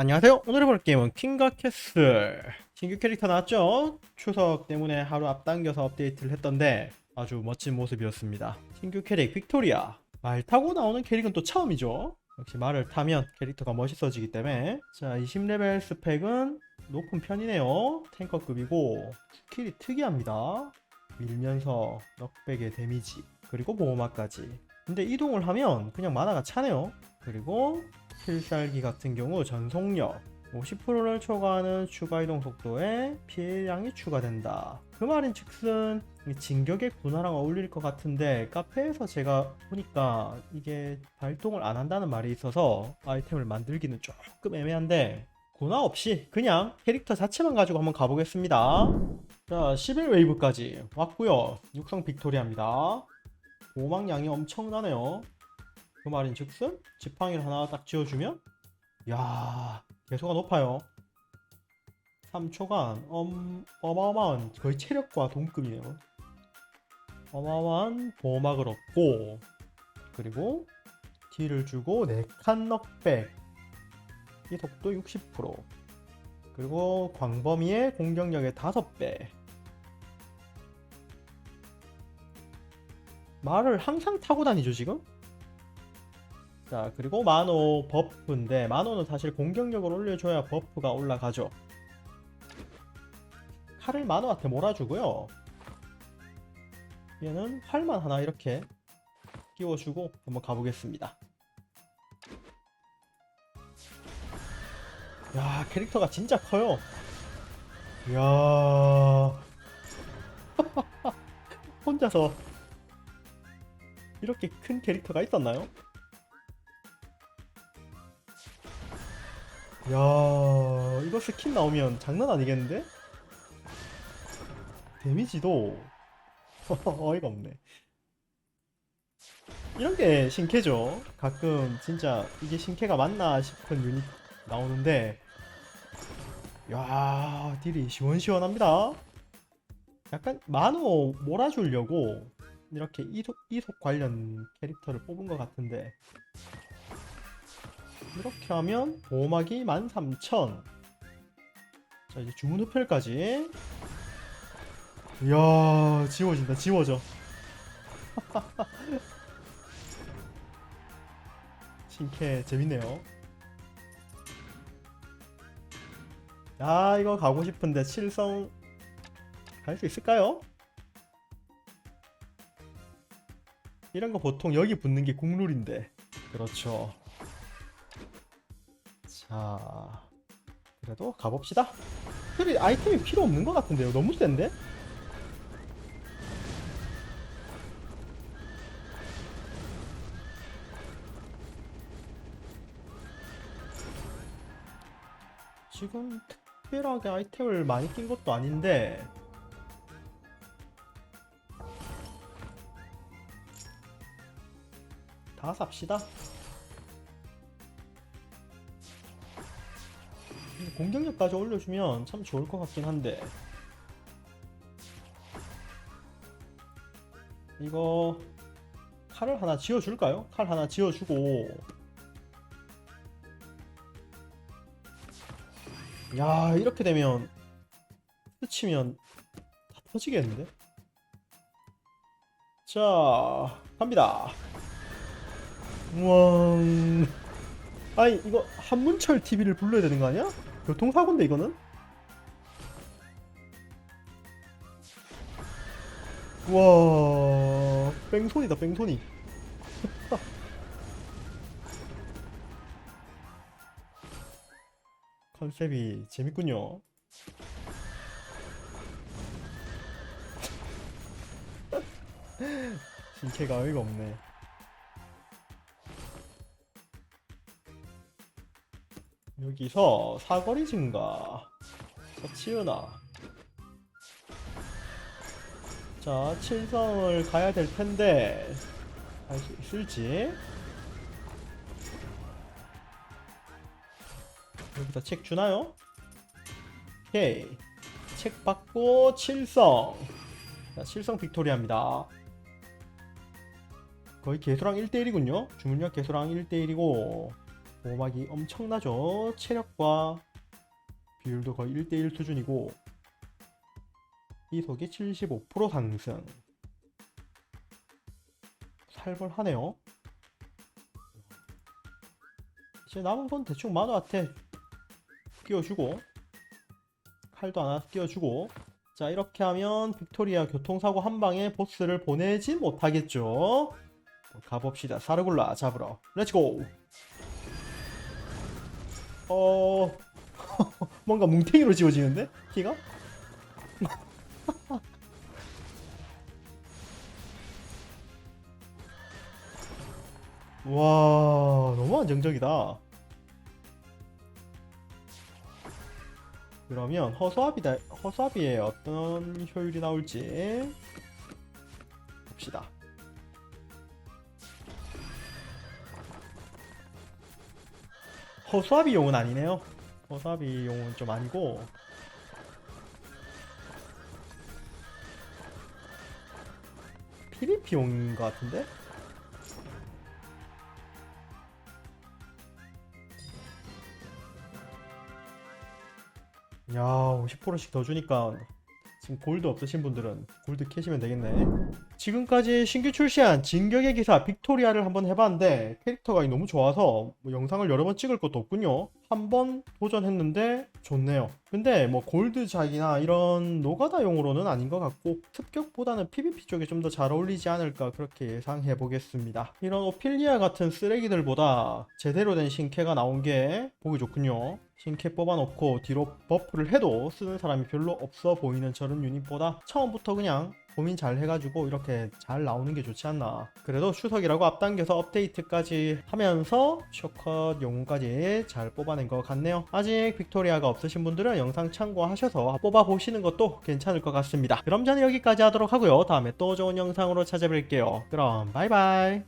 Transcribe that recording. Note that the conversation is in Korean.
안녕하세요. 오늘 해볼 게임은 킹과 캐슬. 신규 캐릭터 나왔죠? 추석 때문에 하루 앞당겨서 업데이트를 했던데 아주 멋진 모습이었습니다. 신규 캐릭 빅토리아. 말 타고 나오는 캐릭은 또 처음이죠. 역시 말을 타면 캐릭터가 멋있어지기 때문에 자 20레벨 스펙은 높은 편이네요. 탱커급이고 스킬이 특이합니다. 밀면서 넉백의 데미지 그리고 보호막까지. 근데 이동을 하면 그냥 만화가 차네요. 그리고 필살기 같은 경우 전속력 50%를 초과하는 추가 이동 속도에 피해량이 추가된다. 그 말인 즉슨 이 진격의 군화랑 어울릴 것 같은데 카페에서 제가 보니까 이게 발동을 안 한다는 말이 있어서 아이템을 만들기는 조금 애매한데 군화 없이 그냥 캐릭터 자체만 가지고 한번 가보겠습니다. 자 11웨이브까지 왔고요. 육성 빅토리아입니다. 보호막량이 엄청나네요. 그 말인 즉슨 지팡이를 하나 딱 지어주면 야 개소가 높아요. 3초간 엄, 어마어마한 거의 체력과 동급이네요. 어마어마한 보호막을 얻고 그리고 딜을 주고 4칸 넉백. 이 속도 60% 그리고 광범위의 공격력의 5배. 말을 항상 타고 다니죠 지금? 자 그리고 만호 버프인데 만호는 사실 공격력을 올려줘야 버프가 올라가죠. 칼을 만호한테 몰아주고요. 얘는 활만 하나 이렇게 끼워주고 한번 가보겠습니다. 야 캐릭터가 진짜 커요. 이야. 혼자서 이렇게 큰 캐릭터가 있었나요? 야 이거 스킨 나오면 장난 아니겠는데? 데미지도. 어이가 없네. 이런 게 신캐죠. 가끔 진짜 이게 신캐가 맞나 싶은 유닛 나오는데. 야 딜이 시원시원합니다. 약간 만호 몰아주려고 이렇게 이속, 이속 관련 캐릭터를 뽑은 것 같은데 이렇게 하면 보호막이 13,000 자 이제 주문 흡혈까지. 이야 지워진다 지워져. 신캐 재밌네요. 야 이거 가고 싶은데 칠성 갈 수 있을까요? 이런 거 보통 여기 붙는 게 국룰인데. 그렇죠 자 그래도 가봅시다. 특별히 아이템이 필요 없는 것 같은데요. 너무 센데? 지금 특별하게 아이템을 많이 낀 것도 아닌데. 다 삽시다 공격력까지 올려주면 참 좋을 것 같긴 한데 이거 칼을 하나 지어줄까요? 칼 하나 지어주고 야 이렇게 되면 스치면 다 터지겠는데? 자 갑니다 우와 아니 이거 한문철 TV를 불러야 되는 거 아니야? 교통사고인데 이거는? 와 뺑소니다 뺑소니. 컨셉이 재밌군요. 신체가 어이가 없네 여기서 사거리 증가. 자 치우나 자 칠성을 가야 될 텐데 갈 수 있을지. 여기다 책 주나요? 오케이. 책 받고 칠성. 자 칠성 빅토리아입니다. 거의 개수랑 1대1이군요. 주문력 개수랑 1대1이고 보호막이 엄청나죠. 체력과 비율도 거의 1대1 수준이고 이속이 75% 상승. 살벌하네요. 이제 남은 건 대충 만화한테 끼워주고 칼도 하나 끼워주고 자 이렇게 하면 빅토리아 교통사고 한 방에 보스를 보내지 못하겠죠 가봅시다 사르굴라 잡으러 렛츠고 어 뭔가 뭉탱이로 지워지는데? 키가? 와 너무 안정적이다. 그러면 허수아비다 허수아비의 어떤 효율이 나올지 봅시다. 허수아비용은 아니네요. 허수아비용은 좀 아니고 PVP용인 것 같은데? 야, 50%씩 더 주니까 지금 골드 없으신 분들은 골드 캐시면 되겠네. 지금까지 신규 출시한 진격의 기사 빅토리아를 한번 해봤는데 캐릭터가 너무 좋아서 뭐 영상을 여러 번 찍을 것도 없군요. 한번 도전했는데 좋네요. 근데 뭐 골드작이나 이런 노가다용으로는 아닌 것 같고 습격보다는 PVP 쪽에 좀 더 잘 어울리지 않을까 그렇게 예상해 보겠습니다. 이런 오피리아 같은 쓰레기들보다 제대로 된 신캐가 나온 게 보기 좋군요. 신캐 뽑아놓고 뒤로 버프를 해도 쓰는 사람이 별로 없어 보이는 저런 유닛보다 처음부터 그냥 고민 잘 해가지고 이렇게 잘 나오는 게 좋지 않나. 그래도 추석이라고 앞당겨서 업데이트까지 하면서 쇼컷 영웅까지 잘 뽑아낸 것 같네요. 아직 빅토리아가 없으신 분들은 영상 참고하셔서 뽑아보시는 것도 괜찮을 것 같습니다. 그럼 저는 여기까지 하도록 하고요. 다음에 또 좋은 영상으로 찾아뵐게요. 그럼 바이바이.